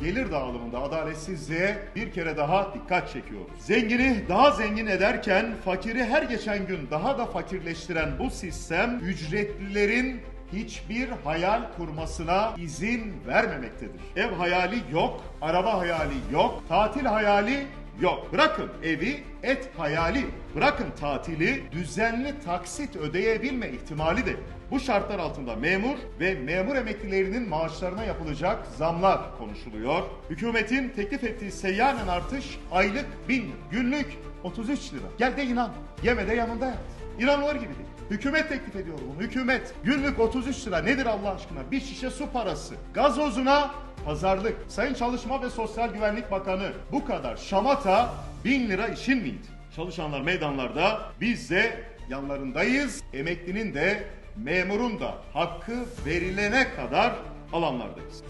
gelir dağılımında adaletsizliğe bir kere daha dikkat çekiyoruz. Zengini daha zengin ederken fakiri her geçen gün daha da fakirleştiren bu sistem ücretlilerin hiçbir hayal kurmasına izin vermemektedir. Ev hayali yok, araba hayali yok, tatil hayali yok. Bırakın evi, et hayali, bırakın tatili, düzenli taksit ödeyebilme ihtimali de bu şartlar altında memur ve memur emeklilerinin maaşlarına yapılacak zamlar konuşuluyor. Hükümetin teklif ettiği seyyanen artış aylık 1000 lira, günlük 33 lira. Gel de inan, yeme de yanında yat. İnanılır gibi değil. Hükümet teklif ediyor bunu. Hükümet günlük 33 lira nedir Allah aşkına? Bir şişe su parası. Gazozuna pazarlık. Sayın Çalışma ve Sosyal Güvenlik Bakanı bu kadar şamata 1000 lira işin miydi? Çalışanlar meydanlarda biz de yanlarındayız. Emeklinin de memurun da hakkı verilene kadar alanlardayız.